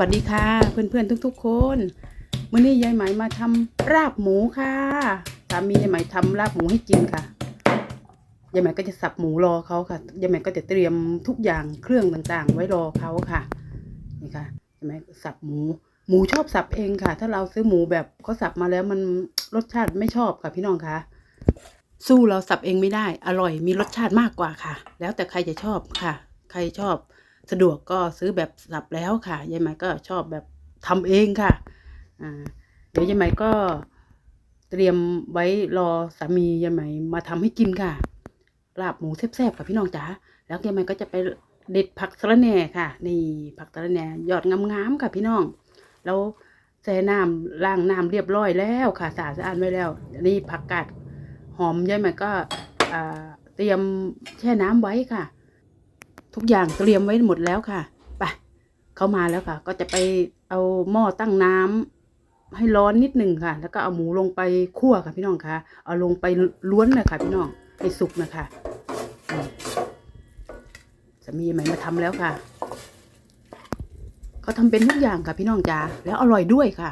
วัสดีค่ะ เพื่อนๆทุก ๆ คนมื้อนี้ยายไหมมาทำราบหมูค่ะสามียายไหมทำราบหมูให้กินค่ะยายไหมก็จะสับหมูรอเขาค่ะยายไหมก็จะเตรียมทุกอย่างเครื่องต่างๆ ไว้รอเขาค่ะนี่ค่ะยายไหมสับหมู หมูชอบสับเองค่ะ ถ้าเราซื้อหมูแบบเขาสับมาแล้วมันรสชาติไม่ชอบค่ะพี่น้องคะสู้เราสับเองไม่ได้ อร่อยมีรสชาติมากกว่าค่ะ แล้วแต่ใครจะชอบค่ะ ใครชอบ สะดวกก็ซื้อแบบสับแล้วค่ะยายไหมก็ชอบแบบทำเองค่ะอ่าเดี๋ยวยายไหมก็เตรียมไว้รอสามียายไหมมาทำให้กินค่ะลาบหมูแซ่บๆค่ะพี่น้องจ๋าแล้วยายไหมก็จะไปเด็ดผักสะระแหน่ค่ะ นี่ผักสะระแหน่ยอดงามๆค่ะพี่น้อง แล้วแช่น้ำล้างน้ำเรียบร้อยแล้วค่ะสะอาดสะอาดไว้แล้ว นี่ผักกาดหอมยายไหมก็เตรียมแช่น้ำไว้ค่ะ ทุกอย่างเตรียมไว้หมดแล้วค่ะไปเขามาแล้วค่ะ ก็จะไปเอาหม้อตั้งน้ำให้ร้อนนิดหนึ่งค่ะ แล้วก็เอาหมูลงไปคั่วค่ะพี่น้องค่ะ เอาลงไปล้วนเลยค่ะ พี่น้องให้สุกนะคะอืมสามีใหม่มาทำแล้วค่ะเขาทำเป็นทุกอย่างค่ะพี่น้องจ๋าแล้วอร่อยด้วยค่ะ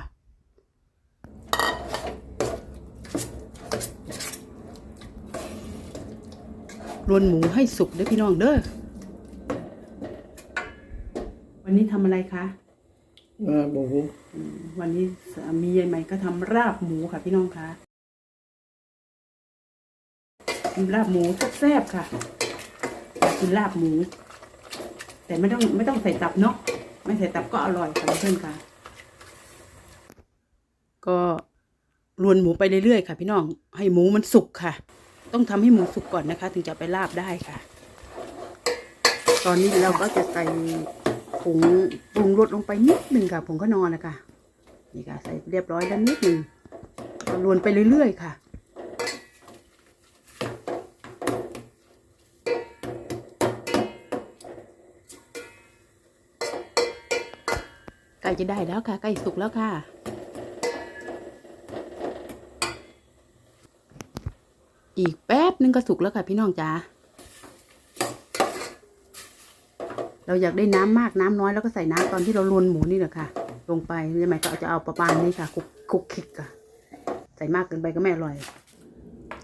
รวนหมูให้สุกด้อพี่น้องเด้อ วันนี้ทำอะไรคะอ่าหมูอืมวันนี้สามียายใหม่ก็ทำราบหมูค่ะพี่น้องคะทำราบหมูแซ่บๆค่ะอยากกินลาบหมู แต่ไม่ต้องไม่ต้องใส่ตับเนาะไม่ใส่ตับก็อร่อยค่ะเพื่อนๆค่ะ ก็รวนหมูไปเรื่อยๆค่ะพี่น้อง ให้หมูมันสุกค่ะ ต้องทำให้หมูสุกก่อนนะคะ ถึงจะเอาไปลาบได้ค่ะ ตอนนี้เราก็จะใส่ผ งปรุงรสลงไปนิดหนึ่งค่ะผงข้าวนอนนะคะนี่ค่ะใส่เรียบร้อยแล้วนิดหนึ่งก็รวนไปเรื่อยๆค่ะใกล้จะได้แล้วค่ะใกล้สุกแล้วค่ะอีกแป๊บนึงก็สุกแล้วค่ะพี่น้องจ๋า เราอยากได้น้ำมากน้ำน้อยแล้วก็ใส่น้ำตอนที่เราลวนหมูนี่แหละค่ะ ลงไปยังไงก็จะเอาประมาณนี้ค่ะคลุกคลุกคลิกค่ะใส่มากเกินไปก็ไม่อร่อย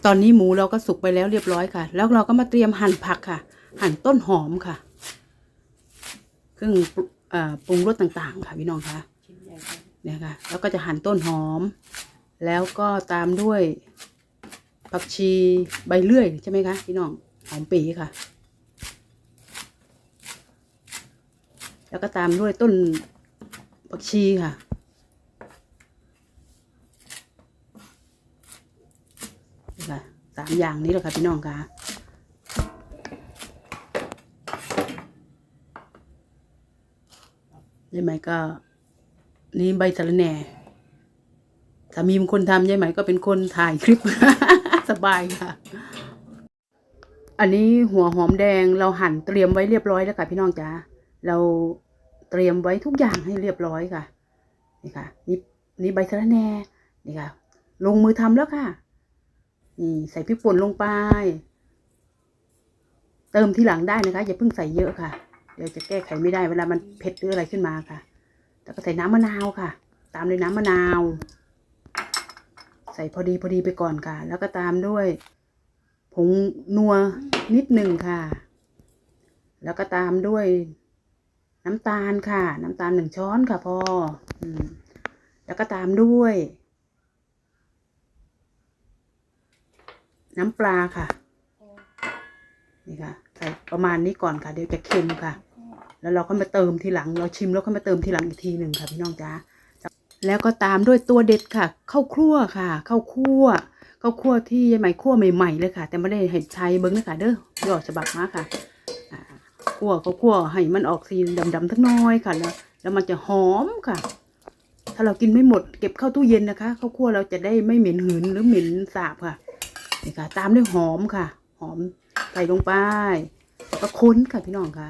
ตอนนี้หมูเราก็สุกไปแล้วเรียบร้อยค่ะ แล้วเราก็มาเตรียมหั่นผักค่ะ หั่นต้นหอมค่ะเครื่องปรุเอ่อปรุงรสต่างๆ ค่ะพี่น้องคะเนี่ยค่ะ แล้วก็จะหั่นต้นหอม แล้วก็ตามด้วยผักชีใบเลื่อยใช่ไหมคะพี่น้องหอมปีค่ะ แล้วก็ตามด้วยต้นผักชีค่ะ นี่ค่ะสามอย่างนี้แหละค่ะพี่น้องค่ะยายไหมก็ นี่ใบสะระแหน่สามีเป็นคนทำยายไหมก็เป็นคนถ่ายคลิป สบายค่ะ อันนี้หัวหอมแดงเราหั่นเตรียมไว้เรียบร้อยแล้วค่ะพี่น้องจ๋า เราเตรียมไว้ทุกอย่างให้เรียบร้อยค่ะ นี่ค่ะ นี่นี่ใบสะระแหน่นี่ค่ะ ลงมือทำแล้วค่ะ นี่ใส่พริกป่นลงไป เติมทีหลังได้นะคะ อย่าเพิ่งใส่เยอะค่ะ เดี๋ยวจะแก้ไขไม่ได้เวลามันเผ็ดหรืออะไรขึ้นมาค่ะ แล้วก็ใส่น้ำมะนาวค่ะ ตามด้วยน้ำมะนาว ใส่พอดีพอดีไปก่อนค่ะ แล้วก็ตามด้วยผงนัวนิดหนึ่งค่ะ แล้วก็ตามด้วย น้ำตาลค่ะ น้ำตาลหนึ่งช้อนค่ะพออแล้วก็ตามด้วย น้ำปลาค่ะ นี่ค่ะ ใส่ประมาณนี้ก่อนค่ะ เดี๋ยวจะเค็มค่ะ แล้วเราก็มาเติมทีหลัง เราชิมแล้วก็มาเติมทีหลังอีกทีหนึ่งค่ะพี่น้องจ้าแล้วก็ตามด้วยตัวเด็ดค่ะข้าวคั่วค่ะข้าวคั่วข้าวคั่วที่ยายใหม่คั่วใหม่ๆเลยค่ะ แต่ไม่ได้เห็นใช้เบิ้งเลยค่ะเด้อยอดฉบับมาค่ะ คั่วข้าวคั่วให้มันออกสีดำๆทั้งน้อยค่ะแล้วแล้วมันจะหอมค่ะ ถ้าเรากินไม่หมดเก็บเข้าตู้เย็นนะคะข้าวคั่วเราจะได้ไม่เหม็นหืนหรือเหม็นสาบค่ะนี่ค่ะ ตามด้วยหอมค่ะ หอมใส่ลงไปแล้วก็ค้นค่ะพี่น้องค่ะ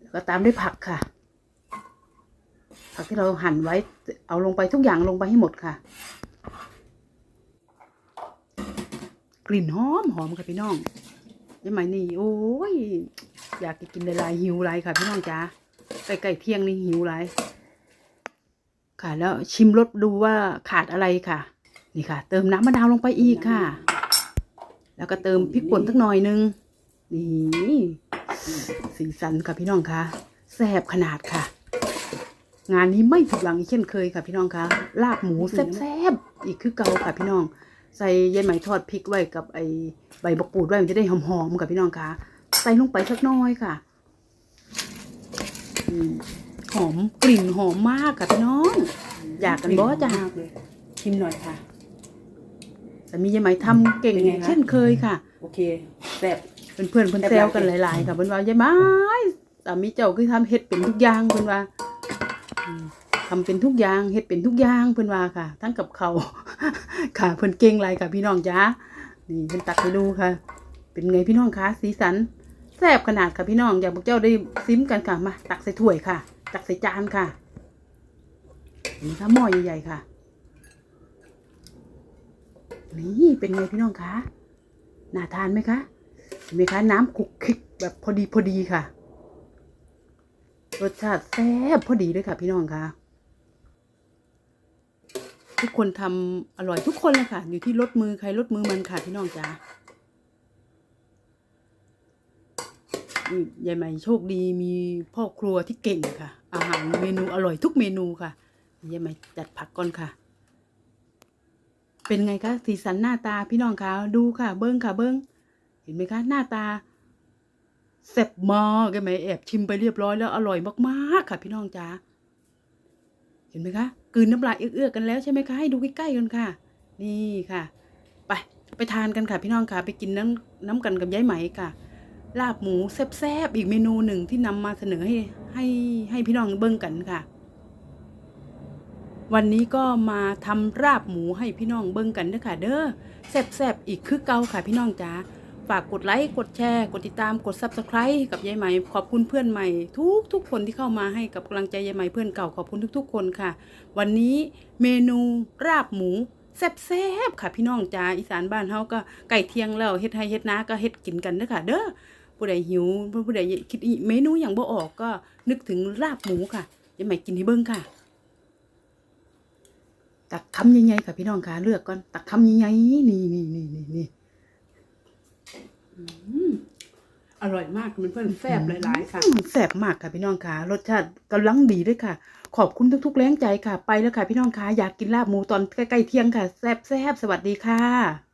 แล้วก็ตามด้วยผักค่ะ ผักที่เราหั่นไว้เอาลงไปทุกอย่างลงไปให้หมดค่ะ ก ลิ่นหอมหอมค่ะพี่น้องยังไงนี่โอ้ยอยากกินหลายหิวหลายค่ะพี่น้องจ๋าใกล้ๆเที่ยงนี่หิวหลายค่ะ แล้วชิมรสดูว่าขาดอะไรค่ะ นี่ค่ะ เติมน้ำมะนาวลงไปอีกค่ะ แล้วก็เติมพริกป่นสักหน่อยนึงนี่สีสันค่ะพี่น้องคะแซ่บขนาดค่ะ งานนี้ไม่ผิดหวังอีกเช่นเคยค่ะพี่น้องคะลาบหมูแซ่บๆอีกคือเก่าค่ะพี่น้อง ใส่ยายไหมทอดพริกไว้กับไอใบบักปูดไว้มันจะได้หอมๆค่ะพี่น้องคะใส่ลงไปสักหน้อยค่ะอืมหอมกลิ่นหอมมากค่ะพี่น้อง อยากกันบ่จ้ะมากเลยชิมหน่อยค่ะแต่มียายไหมทำเก่งเป็นไงคะเช่นเคยค่ะ โอเคแซ่บเพื่อนเพื่อนๆเพื่อนแซวกันหลาย ๆ ค่ะเพื่อนว่ายายไม้สามีเจ้าคือทำเฮ็ดเป็นทุกอย่างเพื่อนว่าอืม ทำเป็นทุกอย่างเฮ็ดเป็นทุกอย่างเพื่อนว่าค่ะ ทั้งกับเขาค่ะเพื่อนเก่งไรค่ะพี่น้องจ้านี่เพื่นตักให้ดูค่ะ เป็นไงพี่น้องคะสีสันแซ่บขนาดค่ะพี่น้องอยากพวกเจ้าได้ซิมกันค่ะมาตักใส่ถ้วยค่ะ ตักใส่จานค่ะนี่ค่ะหม้อใหญ่ๆค่ะ นี่เป็นไงพี่น้องคะน่าทานไหมคะเห็นไหมคะน้ำคลุกคลิกแบบพอดีพอดีค่ะรสชาติแซ่บพอดีเลยค่ะพี่น้องค่ะ ทุกคนทำอร่อยทุกคนเลยค่ะ อยู่ที่รสมือใครรสมือมันค่ะพี่น้องจ๋านี่ยายใหม่โชคดีมีพ่อครัวที่เก่งค่ะ อาหารเมนูอร่อยทุกเมนูค่ะยายใหม่จัดผักก่อนค่ะ เป็นไงคะสีสันหน้าตาพี่น้องคะดูค่ะ เบิ้งค่ะเบิ้งเห็นไหมคะหน้าตาแซ่บมากใช่ไหมแอบชิมไปเรียบร้อยแล้วอร่อยมากๆค่ะ พี่น้องจ๋าเห็นไหมคะ กืนน้ำลายเอื้อกๆกันแล้วใช่ไหมคะให้ดูใกล้ๆกันค่ะ นี่ค่ะ ไปไปทานกันค่ะพี่น้องค่ะ ไปกินน้ำน้ำกันกับยายไหมค่ะ ลาบหมูแซ่บๆอีกเมนูหนึ่งที่นำมาเสนอให้ให้ให้พี่น้องเบิ้งกันค่ะ วันนี้ก็มาทำราบหมูให้พี่น้องเบิ่งกันเด้อค่ะ เด้อแซ่บๆอีกคือเก่าค่ะพี่น้องจ๋า ฝากกดไลค์ กดแชร์ กดติดตาม กด Subscribe กับยายใหม่ ขอบคุณเพื่อนใหม่ทุกทุกคนที่เข้ามาให้กับกำลังใจยายใหม่เพื่อนเก่าขอบคุณทุก ๆ คนค่ะ วันนี้เมนูราบหมูแซ่บๆค่ะพี่น้องจ๋าอีสานบ้านเฮาก็ไก่เที่ยงแล้วเฮ็ดให้เฮ็ดนาก็เฮ็ดกินกันเด้อค่ะ เด้อผู้ใดหิวผู้ใดคิดเมนูอย่างบ่ออกก็นึกถึงราบหมูค่ะยายใหม่กินให้เบิ่งค่ะ ตักคำใหญ่ๆค่ะพี่น้องค่ะเลือกก่อนตักคำใหญ่ๆนี่นี่นี่นี่นี่อืม อร่อยมากเพื่อนๆแซ่บหลายๆค่ะ แซ่บมากค่ะพี่น้องค่ะ รสชาติกำลังดีด้วยค่ะ ขอบคุณทุกๆแรงใจค่ะ ไปแล้วค่ะพี่น้องค่ะ อยากกินลาบหมูตอนใกล้ๆเที่ยงค่ะ แซ่บๆสวัสดีค่ะ